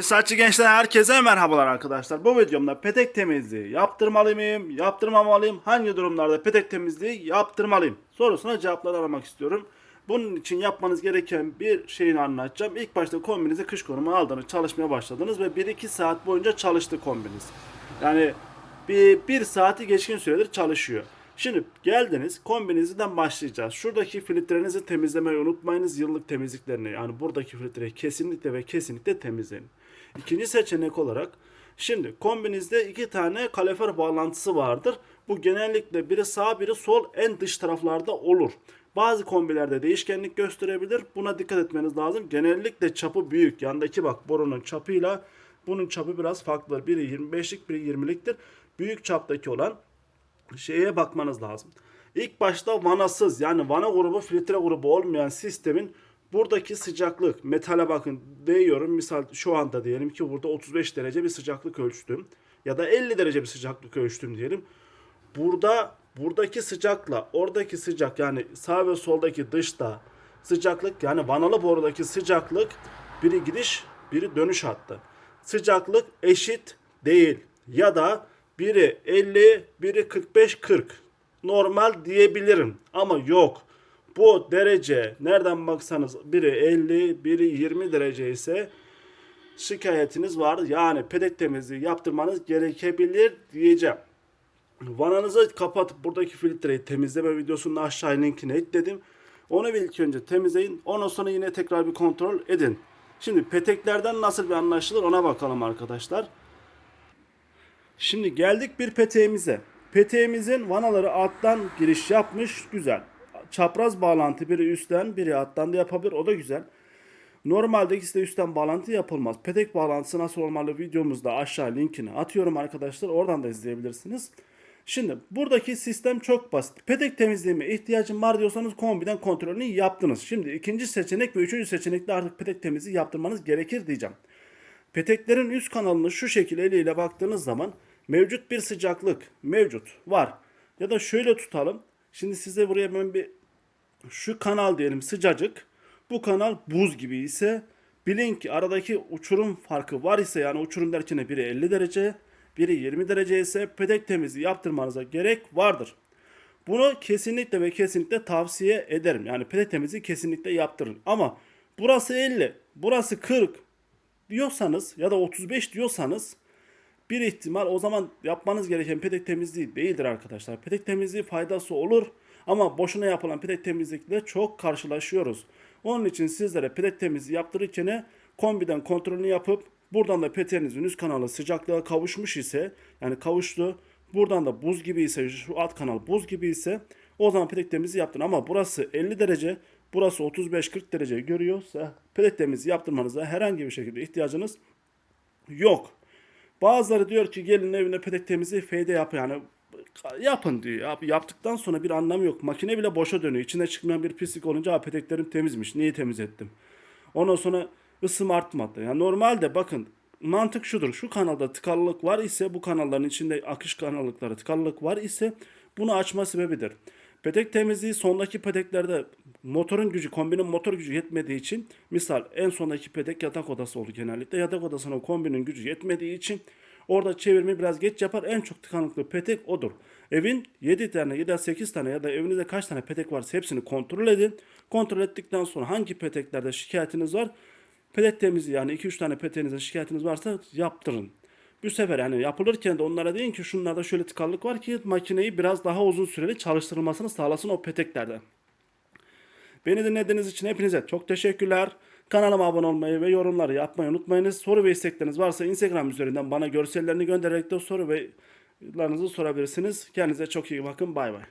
Saçlı gençler herkese merhabalar arkadaşlar. Bu videomda petek temizliği yaptırmalı mıyım, yaptırmamalıyım? Hangi durumlarda petek temizliği yaptırmalıyım? Sorusuna cevaplar aramak istiyorum. Bunun için yapmanız gereken bir şeyini anlatacağım. İlk başta kombinizi kış konumu aldınız, çalışmaya başladınız ve 1-2 saat boyunca çalıştı kombiniz. Yani bir, bir saati geçkin süredir çalışıyor. Şimdi geldiniz kombinizden başlayacağız. Şuradaki filtrenizi temizlemeyi unutmayınız. Yıllık temizliklerini yani buradaki filtreyi kesinlikle ve kesinlikle temizleyin. İkinci seçenek olarak şimdi kombinizde iki tane kalifer bağlantısı vardır. Bu genellikle biri sağ biri sol en dış taraflarda olur. Bazı kombilerde değişkenlik gösterebilir. Buna dikkat etmeniz lazım. Genellikle çapı büyük. Yandaki bak borunun çapıyla bunun çapı biraz farklıdır. Biri 25'lik biri 20'liktir. Büyük çaptaki olan şeye bakmanız lazım. İlk başta vanasız yani vana grubu filtre grubu olmayan sistemin buradaki sıcaklık metale bakın değiyorum misal şu anda diyelim ki burada 35 derece bir sıcaklık ölçtüm ya da 50 derece bir sıcaklık ölçtüm diyelim. Burada buradaki sıcakla oradaki sıcak yani sağ ve soldaki dışta sıcaklık yani vanalı borudaki sıcaklık biri gidiş biri dönüş hattı. Sıcaklık eşit değil ya da biri 50 biri 45-40 normal diyebilirim ama yok. Bu derece nereden baksanız biri 50 biri 20 derece ise şikayetiniz var. Yani pedek temizliği yaptırmanız gerekebilir diyeceğim. Vananızı kapatıp buradaki filtreyi temizleme videosunun aşağı linkine ekledim. Onu bir ilk önce temizleyin. Ondan sonra yine tekrar bir kontrol edin. Şimdi peteklerden nasıl bir anlaşılır ona bakalım arkadaşlar. Şimdi geldik bir peteğimize. Peteğimizin vanaları alttan giriş yapmış. Güzel. Çapraz bağlantı biri üstten biri alttan da yapabilir. O da güzel. Normalde ikisi de üstten bağlantı yapılmaz. Petek bağlantısı nasıl olmalı videomuzda aşağı linkini atıyorum arkadaşlar. Oradan da izleyebilirsiniz. Şimdi buradaki sistem çok basit. Petek temizliğime ihtiyacım var diyorsanız kombiden kontrolünü yaptınız. Şimdi ikinci seçenek ve üçüncü seçenekte artık petek temizliği yaptırmanız gerekir diyeceğim. Peteklerin üst kanalını şu şekil eliyle baktığınız zaman mevcut bir sıcaklık mevcut var. Ya da şöyle tutalım. Şimdi size buraya ben bir şu kanal diyelim sıcacık. Bu kanal buz gibi ise bilin ki aradaki uçurum farkı var ise yani uçurum derken biri 50 derece biri 20 derece ise pedek temizliği yaptırmanıza gerek vardır. Bunu kesinlikle ve kesinlikle tavsiye ederim. Yani pedek temizliği kesinlikle yaptırın. Ama burası 50, burası 40 diyorsanız ya da 35 diyorsanız bir ihtimal o zaman yapmanız gereken pedek temizliği değildir arkadaşlar. Pedek temizliği faydası olur ama boşuna yapılan pedek temizlikle çok karşılaşıyoruz. Onun için sizlere pedek temizliği yaptırırken kombiden kontrolünü yapıp buradan da peteğinizin üst kanalı sıcaklığa kavuşmuş ise yani kavuştu buradan da buz gibi ise şu alt kanal buz gibi ise o zaman pedek temizliği yaptın ama burası 50 derece burası 35-40 derece görüyorsa pedek temizliği yaptırmanıza herhangi bir şekilde ihtiyacınız yok. Bazıları diyor ki gelin evine pedek temizliği feyde yap yani yapın diyor. Yap, yaptıktan sonra bir anlamı yok. Makine bile boşa dönüyor. İçinde çıkmayan bir pislik olunca "Aa, peteklerim temizmiş. Niye temiz ettim? Ondan sonra ısım artmadı. Yani normalde bakın mantık şudur. Şu kanalda tıkanlılık var ise bu kanalların içinde akış kanallıkları tıkanlılık var ise bunu açma sebebidir. Petek temizliği sondaki peteklerde motorun gücü, kombinin motor gücü yetmediği için misal en sondaki petek yatak odası olur genellikle. Yatak odasına kombinin gücü yetmediği için orada çevirme biraz geç yapar. En çok tıkanıklı petek odur. Evin 7 tane ya da 8 tane ya da evinizde kaç tane petek varsa hepsini kontrol edin. Kontrol ettikten sonra hangi peteklerde şikayetiniz var? Petek temizliği yani 2-3 tane peteğinizde şikayetiniz varsa yaptırın. Bu sefer yani yapılırken de onlara deyin ki şunlarda şöyle tıkanlık var ki makineyi biraz daha uzun süreli çalıştırılmasını sağlasın o peteklerde. Beni dinlediğiniz için hepinize çok teşekkürler. Kanalıma abone olmayı ve yorumları yapmayı unutmayınız. Soru ve istekleriniz varsa Instagram üzerinden bana görsellerini göndererek de soru ve sorabilirsiniz. Kendinize çok iyi bakın. Bay bay.